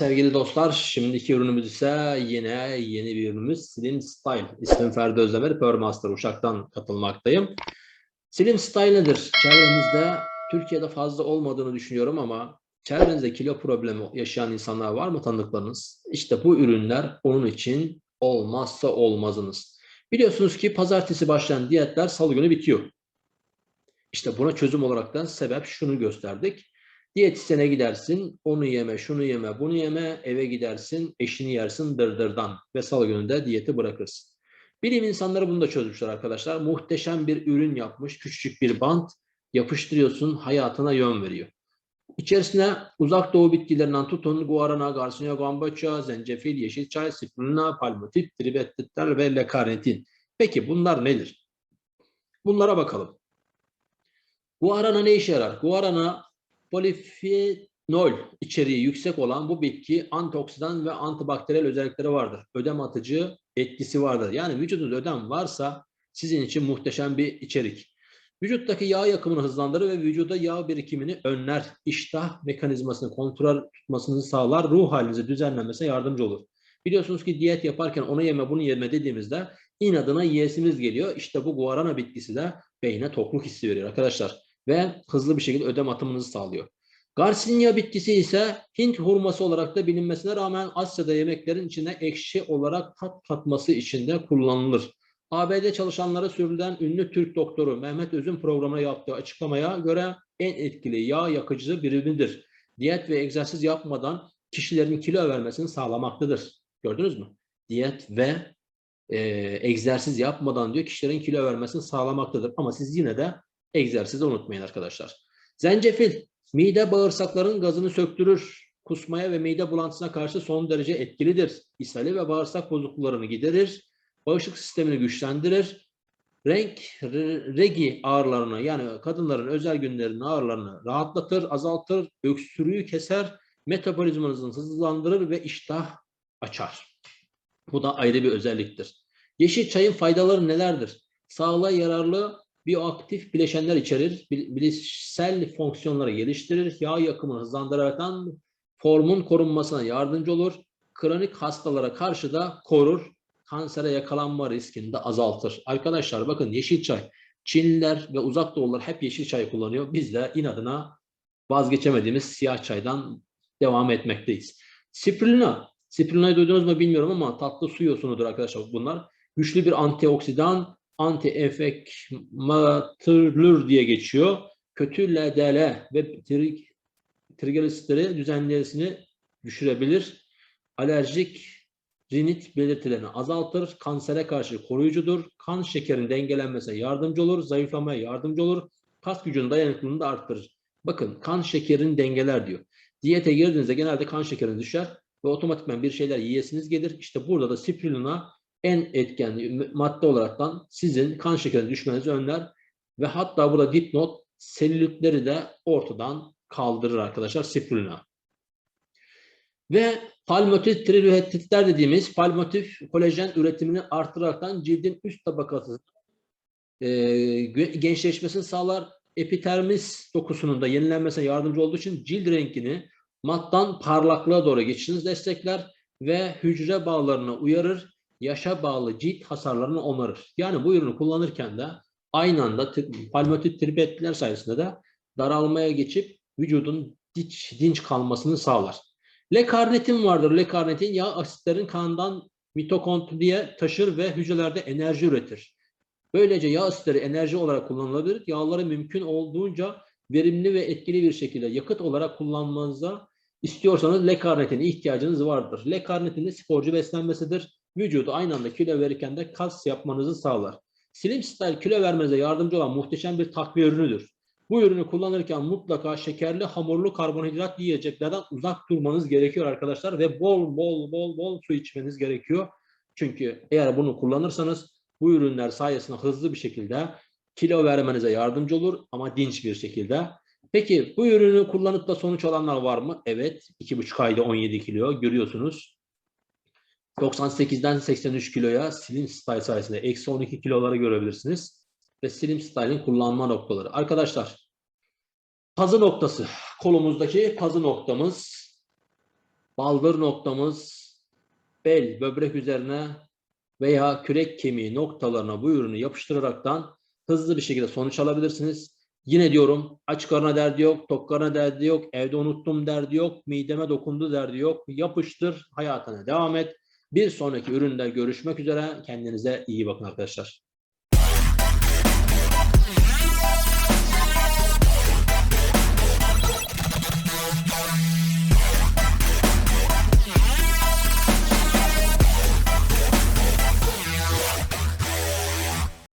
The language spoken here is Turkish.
Sevgili dostlar, şimdiki ürünümüz ise yine yeni bir ürünümüz Slim Style. İsmim Ferdi Özdemir, Pearl Master Uşak'tan katılmaktayım. Slim Style nedir? Çevremizde Türkiye'de fazla olmadığını düşünüyorum ama çevrenizde kilo problemi yaşayan insanlar var mı tanıdıklarınız? İşte bu ürünler onun için olmazsa olmazınız. Biliyorsunuz ki pazartesi başlayan diyetler salı günü bitiyor. İşte buna çözüm olarak da sebep şunu gösterdik. Diyetisyene gidersin, onu yeme, şunu yeme, bunu yeme, eve gidersin, eşini yersin dırdırdan ve salı gününde diyeti bırakırsın. Bilim insanları bunu da çözmüşler arkadaşlar. Muhteşem bir ürün yapmış, küçücük bir bant yapıştırıyorsun, hayatına yön veriyor. İçerisine uzak doğu bitkilerinden tutun, guarana, garcinia gambaça, zencefil, yeşil çay, spirulina, palmitit, tribettitler ve lekaretin. Peki bunlar nedir? Bunlara bakalım. Guarana ne işe yarar? Guarana polifenol içeriği yüksek olan bu bitki antioksidan ve antibakteriyel özellikleri vardır. Ödem atıcı etkisi vardır. Yani vücudunuzda ödem varsa sizin için muhteşem bir içerik. Vücuttaki yağ yakımını hızlandırır ve vücuda yağ birikimini önler. İştah mekanizmasını kontrol tutmasını sağlar. Ruh halinizi düzenlenmesine yardımcı olur. Biliyorsunuz ki diyet yaparken onu yeme bunu yeme dediğimizde inadına yiyesimiz geliyor. İşte bu guarana bitkisi de beyne tokluk hissi veriyor arkadaşlar ve hızlı bir şekilde ödem atımınızı sağlıyor. Garcinia bitkisi ise Hint hurması olarak da bilinmesine rağmen Asya'da yemeklerin içine ekşi olarak tat katması için de kullanılır. ABD çalışanlara sürülen ünlü Türk doktoru Mehmet Öz'ün programına yaptığı açıklamaya göre en etkili yağ yakıcı birimidir. Diyet ve egzersiz yapmadan kişilerin kilo vermesini sağlamaktadır. Gördünüz mü? Diyet ve e, egzersiz yapmadan diyor kişilerin kilo vermesini sağlamaktadır. Ama siz yine de egzersizi unutmayın arkadaşlar. Zencefil mide bağırsakların gazını söktürür. Kusmaya ve mide bulantısına karşı son derece etkilidir. İshali ve bağırsak bozukluklarını giderir. Bağışıklık sistemini güçlendirir. Renk regi ağrılarını yani kadınların özel günlerinin ağrılarını rahatlatır, azaltır, öksürüğü keser, metabolizmanızı hızlandırır ve iştah açar. Bu da ayrı bir özelliktir. Yeşil çayın faydaları nelerdir? Sağlığa yararlı bioaktif bileşenler içerir, bilişsel fonksiyonları geliştirir, yağ yakımını hızlandıraraktan formun korunmasına yardımcı olur, kronik hastalara karşı da korur, kansere yakalanma riskini de azaltır. Arkadaşlar bakın yeşil çay, Çinliler ve uzak doğular hep yeşil çay kullanıyor. Biz de inadına vazgeçemediğimiz siyah çaydan devam etmekteyiz. Spirulina, spirulina'yı duydunuz mu bilmiyorum ama tatlı su yosunudur arkadaşlar bunlar. Güçlü bir antioksidan, anti-enfekmatörlür diye geçiyor. Kötü LDL ve trig trigliseritleri düzenlemesini düşürebilir. Alerjik rinit belirtilerini azaltır. Kansere karşı koruyucudur. Kan şekerinin dengelenmesine yardımcı olur. Zayıflamaya yardımcı olur. Kas gücünün dayanıklılığını da arttırır. Bakın kan şekerini dengeler diyor. Diyete girdiğinizde genelde kan şekeriniz düşer ve otomatikman bir şeyler yiyesiniz gelir. İşte burada da spirulina en etken madde olaraktan sizin kan şekerinin düşmenizi önler ve hatta burada dipnot selülitleri de ortadan kaldırır arkadaşlar spirulina. Ve palmotif trilyetitler dediğimiz palmotif kolajen üretimini artıraraktan cildin üst tabakası e, gençleşmesini sağlar. Epidermis dokusunun da yenilenmesine yardımcı olduğu için cilt rengini mattan parlaklığa doğru geçişinizi destekler ve hücre bağlarını uyarır yaşa bağlı cilt hasarlarını onarır. Yani bu ürünü kullanırken de aynı anda palmatit tripetler sayesinde de daralmaya geçip vücudun dinç, dinç kalmasını sağlar. L-karnitin vardır. L-karnitin yağ asitlerin kandan mitokondriye taşır ve hücrelerde enerji üretir. Böylece yağ asitleri enerji olarak kullanılabilir. Yağları mümkün olduğunca verimli ve etkili bir şekilde yakıt olarak kullanmanıza istiyorsanız L-karnitine ihtiyacınız vardır. L-karnitin de sporcu beslenmesidir vücudu aynı anda kilo verirken de kas yapmanızı sağlar. Slim Style kilo vermenize yardımcı olan muhteşem bir takviye ürünüdür. Bu ürünü kullanırken mutlaka şekerli, hamurlu, karbonhidrat yiyeceklerden uzak durmanız gerekiyor arkadaşlar ve bol bol bol bol su içmeniz gerekiyor. Çünkü eğer bunu kullanırsanız bu ürünler sayesinde hızlı bir şekilde kilo vermenize yardımcı olur ama dinç bir şekilde. Peki bu ürünü kullanıp da sonuç alanlar var mı? Evet. 2,5 ayda 17 kilo görüyorsunuz. 98'den 83 kiloya Slim Style sayesinde eksi 12 kiloları görebilirsiniz. Ve Slim Style'in kullanma noktaları. Arkadaşlar pazı noktası kolumuzdaki pazı noktamız baldır noktamız bel, böbrek üzerine veya kürek kemiği noktalarına bu ürünü yapıştıraraktan hızlı bir şekilde sonuç alabilirsiniz. Yine diyorum aç karnına derdi yok, tok karnına derdi yok, evde unuttum derdi yok, mideme dokundu derdi yok. Yapıştır, hayatına devam et. Bir sonraki üründe görüşmek üzere. Kendinize iyi bakın arkadaşlar.